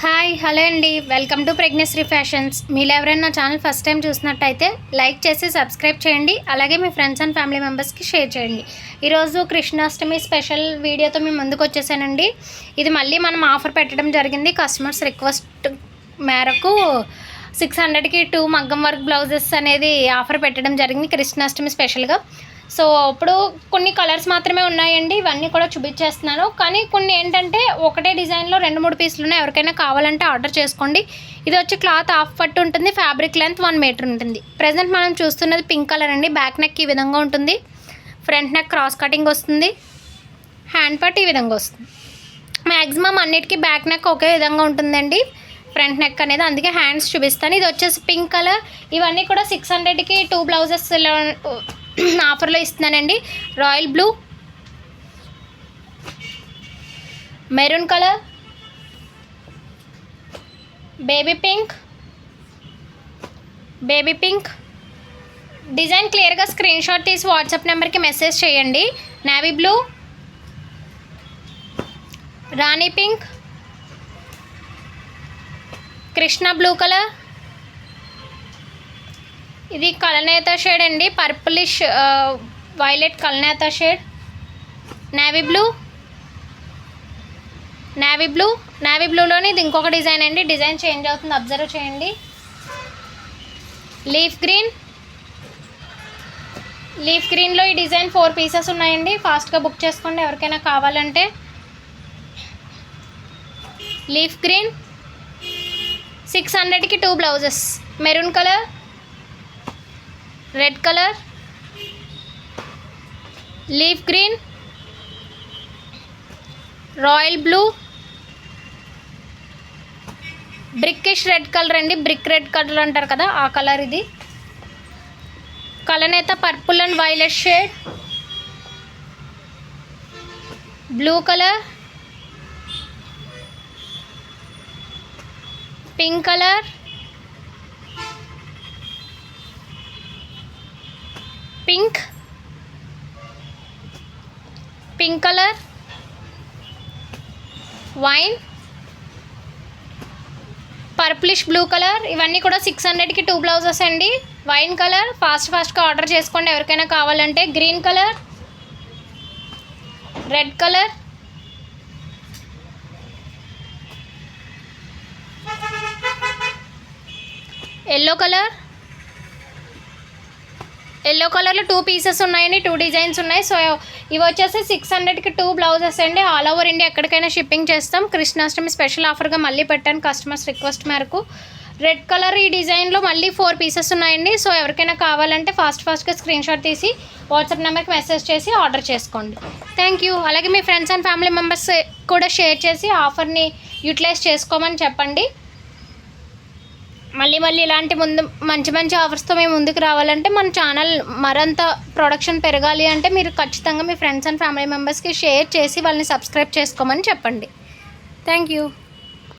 Hi hello అండి. Welcome to Pragnashree fashions. మీరు ఎవరైనా ఛానల్ ఫస్ట్ టైం చూసినట్టయితే లైక్ చేసి సబ్స్క్రైబ్ చేయండి. అలాగే మీ ఫ్రెండ్స్ అండ్ ఫ్యామిలీ మెంబర్స్కి షేర్ చేయండి. ఈరోజు కృష్ణాష్టమి స్పెషల్ వీడియోతో మేము ముందుకు వచ్చేసానండి. ఇది మళ్ళీ మనం ఆఫర్ పెట్టడం జరిగింది. కస్టమర్స్ రిక్వెస్ట్ మేరకు సిక్స్ హండ్రెడ్కి టూ మగ్గం వర్క్ బ్లౌజెస్ అనేది ఆఫర్ పెట్టడం జరిగింది కృష్ణాష్టమి స్పెషల్గా. సో ఇప్పుడు కొన్ని కలర్స్ మాత్రమే ఉన్నాయండి ఇవన్నీ కూడా చూపించేస్తున్నాను. కానీ కొన్ని ఏంటంటే ఒకటే డిజైన్లో రెండు మూడు పీసులు ఉన్నాయి ఎవరికైనా కావాలంటే ఆర్డర్ చేసుకోండి. ఇది వచ్చి క్లాత్ హాఫ్ పట్టు ఉంటుంది ఫ్యాబ్రిక్ లెంత్ వన్ మీటర్ ఉంటుంది. ప్రజెంట్ మనం చూస్తున్నది పింక్ కలర్ అండి బ్యాక్ నెక్ ఈ విధంగా ఉంటుంది. ఫ్రంట్ నెక్ క్రాస్ కటింగ్ వస్తుంది హ్యాండ్ పట్ ఈ విధంగా వస్తుంది. మ్యాక్సిమం అన్నిటికీ బ్యాక్ నెక్ ఒకే విధంగా ఉంటుందండి ఫ్రంట్ నెక్ అనేది. అందుకే హ్యాండ్స్ చూపిస్తాను. ఇది వచ్చేసి పింక్ కలర్. ఇవన్నీ కూడా సిక్స్ హండ్రెడ్కి టూ బ్లౌజెస్లో ఆఫర్లో ఇస్తున్నానండి. Royal blue. Maroon colour. Baby pink. Baby pink. Design క్లియర్గా స్క్రీన్ షాట్ తీసి వాట్సాప్ నెంబర్కి మెసేజ్ చేయండి. Navy blue. Rani pink. Krishna blue colour. ఇది కలనేత షేడ్ అండి. Purplish violet కలనేత shade. Navy blue navy blue navy బ్లూలోని ఇది ఇంకొక డిజైన్ అండి. డిజైన్ చేంజ్ అవుతుంది. అబ్జర్వ్ చేయండి. లీఫ్ గ్రీన్ లీఫ్ గ్రీన్లో ఈ డిజైన్ ఫోర్ పీసెస్ ఉన్నాయండి. ఫాస్ట్గా బుక్ చేసుకోండి. ఎవరికైనా కావాలంటే. లీఫ్ గ్రీన్ సిక్స్ హండ్రెడ్కి two blouses maroon colour red colour leaf green royal blue brickish red colour అండి. బ్రిక్ రెడ్ కలర్ అంటారు కదా ఆ కలర్ ఇది. కలనేత purple and violet shade. Blue colour pink colour pink. Pink colour. Wine. Purplish blue colour. ఇవన్నీ కూడా six హండ్రెడ్కి two blouses అండి. Wine colour. Fast ఫాస్ట్గా ఆర్డర్ చేసుకోండి. ఎవరికైనా కావాలంటే green colour. Red colour. Yellow colour. Yellow కలర్లో టూ పీసెస్ ఉన్నాయండి టూ డిజైన్స్ ఉన్నాయి. సో ఇవి వచ్చేసి సిక్స్ హండ్రెడ్కి టూ బ్లౌజెస్ అండి. ఆల్ ఓవర్ ఇండియా ఎక్కడికైనా షిప్పింగ్ చేస్తాం. కృష్ణాష్టమి స్పెషల్ ఆఫర్గా మళ్ళీ పెట్టాను కస్టమర్స్ రిక్వెస్ట్ మేరకు. రెడ్ కలర్ ఈ డిజైన్లో మళ్ళీ ఫోర్ పీసెస్ ఉన్నాయండి. సో ఎవరికైనా కావాలంటే ఫాస్ట్ ఫాస్ట్గా స్క్రీన్ షాట్ తీసి వాట్సాప్ నెంబర్కి మెసేజ్ చేసి ఆర్డర్ చేసుకోండి. థ్యాంక్ యూ అలాగే మీ ఫ్రెండ్స్ అండ్ ఫ్యామిలీ మెంబర్స్ కూడా షేర్ చేసి ఆఫర్ని యూటిలైజ్ చేసుకోమని చెప్పండి. మళ్ళీ మళ్ళీ ఇలాంటి ముందు మంచి మంచి ఆఫర్స్తో మేము ముందుకు రావాలంటే మన ఛానల్ మరంత ప్రొడక్షన్ పెరగాలి అంటే మీరు ఖచ్చితంగా మీ ఫ్రెండ్స్ అండ్ ఫ్యామిలీ మెంబర్స్కి షేర్ చేసి వాళ్ళని సబ్స్క్రైబ్ చేసుకోమని చెప్పండి. Thank you